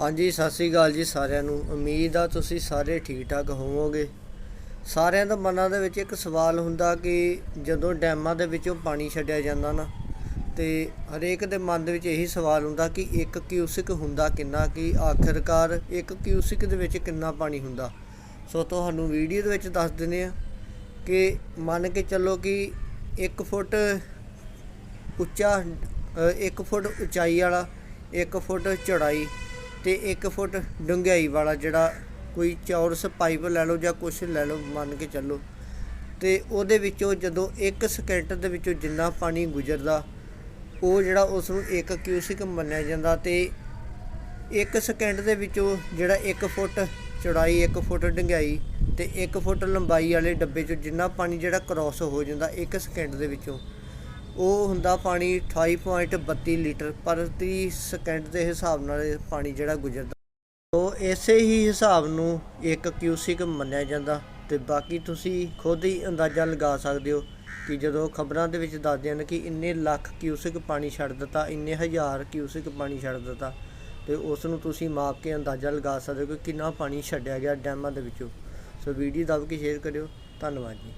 ਹਾਂਜੀ, ਸਤਿ ਸ੍ਰੀ ਅਕਾਲ ਜੀ ਸਾਰਿਆਂ ਨੂੰ। ਉਮੀਦ ਆ ਤੁਸੀਂ ਸਾਰੇ ਠੀਕ ਠਾਕ ਹੋਵੋਗੇ। ਸਾਰਿਆਂ ਦੇ ਮਨਾਂ ਦੇ ਵਿੱਚ ਇੱਕ ਸਵਾਲ ਹੁੰਦਾ ਕਿ ਜਦੋਂ ਡੈਮਾਂ ਦੇ ਵਿੱਚੋਂ ਪਾਣੀ ਛੱਡਿਆ ਜਾਂਦਾ ਨਾ, ਤੇ ਹਰੇਕ ਦੇ ਮਨ ਦੇ ਵਿੱਚ ਇਹੀ ਸਵਾਲ ਹੁੰਦਾ ਕਿ ਇੱਕ ਕਿਊਸਿਕ ਹੁੰਦਾ ਕਿੰਨਾ, ਕਿ ਆਖਿਰਕਾਰ ਇੱਕ ਕਿਊਸਿਕ ਦੇ ਵਿੱਚ ਕਿੰਨਾ ਪਾਣੀ ਹੁੰਦਾ। ਸੋ ਤੁਹਾਨੂੰ ਵੀਡੀਓ ਦੇ ਵਿੱਚ ਦੱਸ ਦਿੰਦੇ ਆ ਕਿ ਮੰਨ ਕੇ ਚੱਲੋ ਕਿ 1 ਫੁੱਟ ਉੱਚਾ 1 ਫੁੱਟ ਉਚਾਈ ਵਾਲਾ 1 ਫੁੱਟ ਚੌੜਾਈ ਤੇ 1 ਫੁੱਟ ਡੂੰਘਾਈ ਵਾਲਾ ਜਿਹੜਾ ਕੋਈ ਚੌਰਸ ਪਾਈਪ ਲੈ ਲਓ ਜਾਂ ਕੁਛ ਲੈ ਲਓ, ਮੰਨ ਕੇ ਚੱਲੋ। ਤੇ ਉਹਦੇ ਵਿੱਚੋਂ ਜਦੋਂ 1 ਸਕਿੰਟ ਦੇ ਵਿੱਚੋਂ ਜਿੰਨਾ ਪਾਣੀ ਗੁਜ਼ਰਦਾ, ਉਹ ਜਿਹੜਾ ਉਸ ਨੂੰ 1 ਕਿਊਸਿਕ ਮੰਨਿਆ ਜਾਂਦਾ ਤੇ 1 ਸਕਿੰਟ ਦੇ ਵਿੱਚੋਂ ਜਿਹੜਾ 1 ਫੁੱਟ ਚੌੜਾਈ 1 ਫੁੱਟ ਡੂੰਘਾਈ ਤੇ 1 ਫੁੱਟ ਲੰਬਾਈ ਵਾਲੇ ਡੱਬੇ 'ਚੋਂ ਜਿੰਨਾ ਪਾਣੀ ਜਿਹੜਾ ਕ੍ਰਾਸ ਹੋ ਜਾਂਦਾ 1 ਸਕਿੰਟ ਦੇ ਵਿੱਚੋਂ ਉਹ ਹੁੰਦਾ ਪਾਣੀ 28.32 ਲੀਟਰ ਪ੍ਰਤੀ ਸਕਿੰਟ ਦੇ ਹਿਸਾਬ ਨਾਲ ਇਹ ਪਾਣੀ ਜਿਹੜਾ ਗੁਜ਼ਰਦਾ। ਉਹ ਇਸੇ ਹੀ ਹਿਸਾਬ ਨੂੰ ਇੱਕ ਕਿਊਸਿਕ ਮੰਨਿਆ ਜਾਂਦਾ ਤੇ ਬਾਕੀ ਤੁਸੀਂ ਖੁਦ ਹੀ ਅੰਦਾਜ਼ਾ ਲਗਾ ਸਕਦੇ ਹੋ ਕਿ ਜਦੋਂ ਖਬਰਾਂ ਦੇ ਵਿੱਚ ਦੱਸਦੇ ਹਨ ਕਿ ਇੰਨੇ ਲੱਖ ਕਿਊਸਿਕ ਪਾਣੀ ਛੱਡ ਦਿੱਤਾ, ਇੰਨੇ ਹਜ਼ਾਰ ਕਿਊਸਿਕ ਪਾਣੀ ਛੱਡ ਦਿੱਤਾ, ਤੇ ਉਸ ਨੂੰ ਤੁਸੀਂ ਮਾਪ ਕੇ ਅੰਦਾਜ਼ਾ ਲਗਾ ਸਕਦੇ ਹੋ ਕਿ ਕਿੰਨਾ ਪਾਣੀ ਛੱਡਿਆ ਗਿਆ ਡੈਮਾਂ ਦੇ ਵਿੱਚੋਂ। ਸੋ ਵੀਡੀਓ ਦੱਬ ਕੇ ਸ਼ੇਅਰ ਕਰਿਓ। ਧੰਨਵਾਦ ਜੀ।